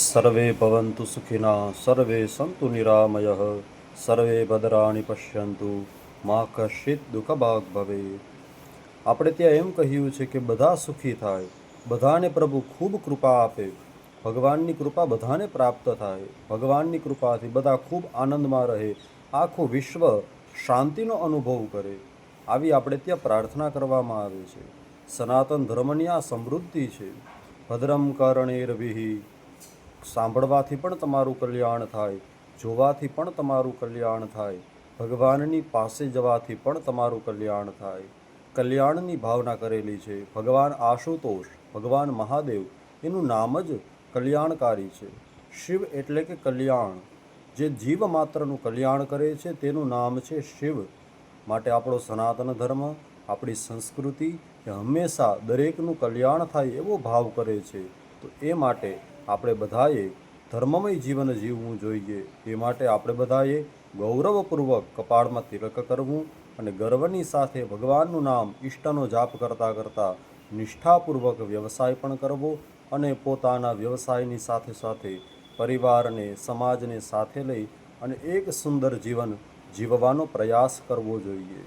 સર્વે ભવન્તુ સુખિના સર્વે સંતુ નિરામય સર્વે ભદ્રાણી પશ્યંતુ મા કશિત દુઃખભાગ ભવે આપણે ત્યાં એમ કહ્યું છે કે બધા સુખી થાય, બધાને પ્રભુ ખૂબ કૃપા આપે, ભગવાનની કૃપા બધાને પ્રાપ્ત થાય, ભગવાનની કૃપાથી બધા ખૂબ આનંદમાં રહે, આખું વિશ્વ શાંતિનો અનુભવ કરે. આવી આપણે ત્યાં પ્રાર્થના કરવામાં આવે છે. સનાતન ધર્મની આ સમૃદ્ધિ છે. ભદ્રમ કર્ણેરવિહિ સાંભળવાથી પણ તમારું કલ્યાણ થાય, જોવાથી પણ તમારું કલ્યાણ થાય, ભગવાનની પાસે જવાથી પણ તમારું કલ્યાણ થાય. કલ્યાણની ભાવના કરેલી છે. ભગવાન આશુતોષ, ભગવાન મહાદેવ, એનું નામ જ કલ્યાણકારી છે. શિવ એટલે કે કલ્યાણ. જે જીવ માત્રનું કલ્યાણ કરે છે, તેનું નામ છે શિવ. માટે આપણો સનાતન ધર્મ, આપણી સંસ્કૃતિ હંમેશા દરેકનું કલ્યાણ થાય એવો ભાવ કરે છે. તો એ માટે આપણે બધાએ ધર્મમય જીવન જીવવું જોઈએ. એ માટે આપણે બધાએ ગૌરવપૂર્વક કપાળમાં તિલક કરવું અને ગર્વની સાથે ભગવાનનું નામ ઈષ્ટનો જાપ કરતાં કરતાં નિષ્ઠાપૂર્વક વ્યવસાય પણ કરવો અને પોતાના વ્યવસાયની સાથે સાથે પરિવારને, સમાજને સાથે લઈ અને એક સુંદર જીવન જીવવાનો પ્રયાસ કરવો જોઈએ.